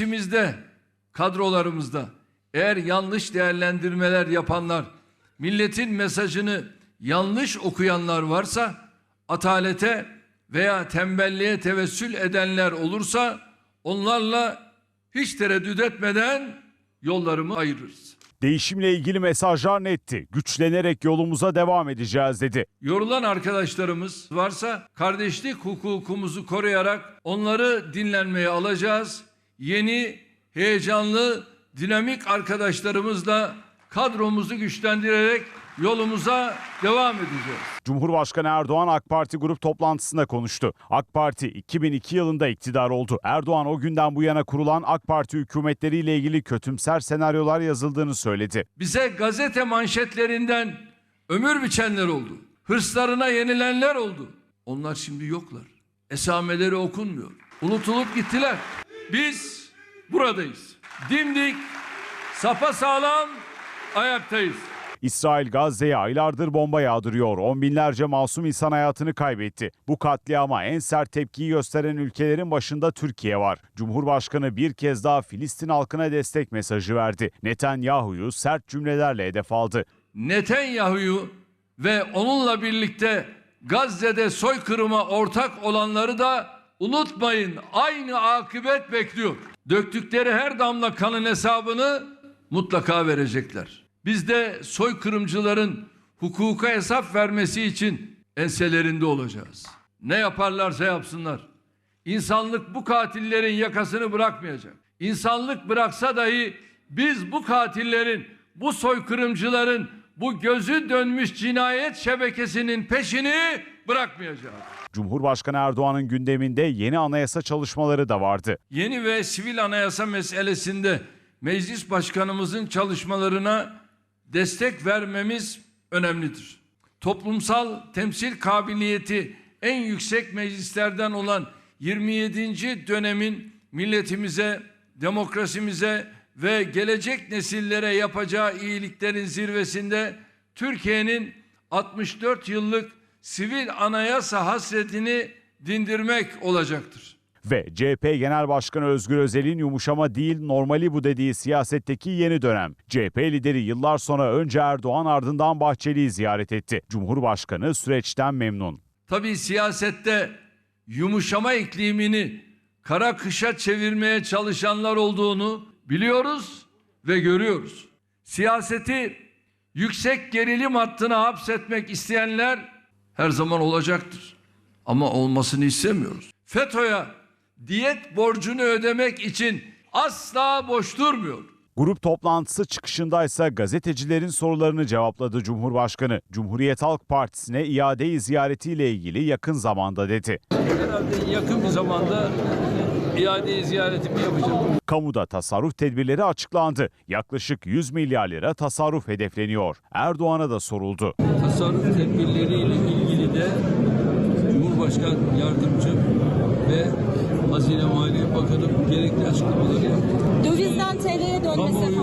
içimizde, kadrolarımızda eğer yanlış değerlendirmeler yapanlar, milletin mesajını yanlış okuyanlar varsa, atalete veya tembelliğe tevessül edenler olursa onlarla hiç tereddüt etmeden yollarımı ayırırız. Değişimle ilgili mesajlar netti. Güçlenerek yolumuza devam edeceğiz dedi. Yorulan arkadaşlarımız varsa kardeşlik hukukumuzu koruyarak onları dinlenmeye alacağız. Yeni, heyecanlı, dinamik arkadaşlarımızla kadromuzu güçlendirerek yolumuza devam edeceğiz. Cumhurbaşkanı Erdoğan AK Parti grup toplantısında konuştu. AK Parti 2002 yılında iktidar oldu. Erdoğan o günden bu yana kurulan AK Parti hükümetleriyle ilgili kötümser senaryolar yazıldığını söyledi. Bize gazete manşetlerinden ömür biçenler oldu. Hırslarına yenilenler oldu. Onlar şimdi yoklar. Esameleri okunmuyor. Unutulup gittiler. Biz buradayız. Dimdik, sapasağlam ayaktayız. İsrail Gazze'ye aylardır bomba yağdırıyor. On binlerce masum insan hayatını kaybetti. Bu katliama en sert tepkiyi gösteren ülkelerin başında Türkiye var. Cumhurbaşkanı bir kez daha Filistin halkına destek mesajı verdi. Netanyahu'yu sert cümlelerle hedef aldı. Netanyahu'yu ve onunla birlikte Gazze'de soykırıma ortak olanları da unutmayın aynı akıbet bekliyor. Döktükleri her damla kanın hesabını mutlaka verecekler. Biz de soykırımcıların hukuka hesap vermesi için enselerinde olacağız. Ne yaparlarsa yapsınlar. İnsanlık bu katillerin yakasını bırakmayacak. İnsanlık bıraksa dahi biz bu katillerin, bu soykırımcıların, bu gözü dönmüş cinayet şebekesinin peşini bırakmayacağız. Cumhurbaşkanı Erdoğan'ın gündeminde yeni anayasa çalışmaları da vardı. Yeni ve sivil anayasa meselesinde meclis başkanımızın çalışmalarına destek vermemiz önemlidir. Toplumsal temsil kabiliyeti en yüksek meclislerden olan 27. dönemin milletimize, demokrasimize ve gelecek nesillere yapacağı iyiliklerin zirvesinde Türkiye'nin 64 yıllık sivil anayasa hasretini dindirmek olacaktır. Ve CHP Genel Başkanı Özgür Özel'in yumuşama değil normali bu dediği siyasetteki yeni dönem. CHP lideri yıllar sonra önce Erdoğan ardından Bahçeli'yi ziyaret etti. Cumhurbaşkanı süreçten memnun. Tabii siyasette yumuşama iklimini kara kışa çevirmeye çalışanlar olduğunu biliyoruz ve görüyoruz. Siyaseti yüksek gerilim hattına hapsetmek isteyenler her zaman olacaktır. Ama olmasını istemiyoruz. FETÖ'ye diyet borcunu ödemek için asla boş durmuyor. Grup toplantısı çıkışındaysa gazetecilerin sorularını cevapladı Cumhurbaşkanı. Cumhuriyet Halk Partisi'ne iade ziyaretiyle ilgili yakın zamanda dedi. Herhalde yakın bir zamanda iade ziyaretimi yapacağım. Kamuda tasarruf tedbirleri açıklandı. Yaklaşık 100 milyar lira tasarruf hedefleniyor. Erdoğan'a da soruldu. tasarruf tedbirleriyle ilgili de Cumhurbaşkan Yardımcım ve Hazine Maliye Bakanı gerekli açıklamaları yaptı. Dövizden TL'ye dönmesi